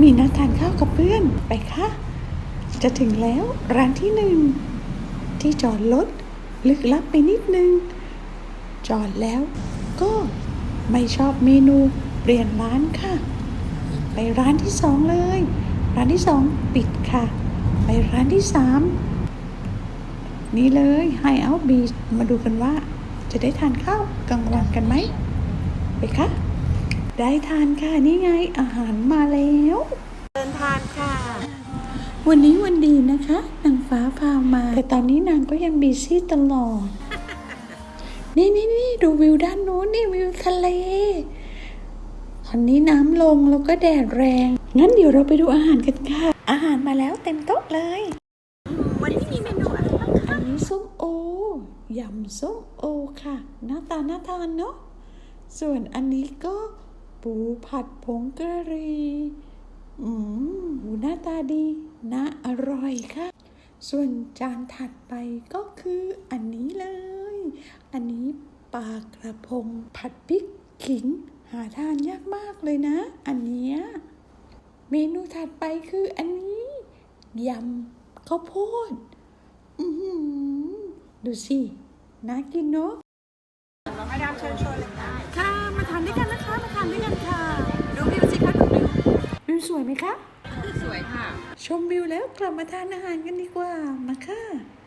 มีนัดทานข้าวกับเพื่อนไปค่ะจะถึงแล้วร้านที่หนึ่ง ที่จอดรถลึกลับไปนิดนึง จอดแล้วก็ไม่ชอบเมนูเปลี่ยนร้านค่ะ ไปร้านที่สองเลย ร้านที่สองปิดค่ะ ไปร้านที่สามนี่เลยไฮเอาบีมาดูกันว่า จะได้ทานข้าวกลางวันกันไหมไปค่ะ ได้ทานค่ะนี่ไงอาหารมาแล้ว เดินทานค่ะ วันนี้วันดีนะคะนางฟ้าพามา แต่ตอนนี้นางก็ยังบีซี่ตลอด นี่นี่นี่ดูวิวด้านโน้นนี่วิวทะเลตอนนี้น้ำลงแล้วก็แดดแรง งั้นเดี๋ยวเราไปดูอาหารกันค่ะ อาหารมาแล้วเต็มโต๊ะเลย วันนี้มีเมนูอะไรบ้างคะ อันนี้ส้มโอ ยำส้มโอค่ะ หน้าตาน่าทานเนาะ ส่วนอันนี้ก็ ปูผัดผงกะหรี่ อืมหูหน้าตาดีน่าอร่อยค่ะ ส่วนจานถัดไปก็คืออันนี้เลย อันนี้ปลากระพงผัดพริกขิง หาทานยากมากเลยนะ อันเนี้ย เมนูถัดไปคืออันนี้ ยำข้าวโพด อือหือดูสิ น่ากินเนาะมาดามเชิญชวนเลยค่ะ สวยไหมคะ สวยค่ะ ชมวิวแล้วกลับมาทานอาหารกันดีกว่า มาค่ะ Let's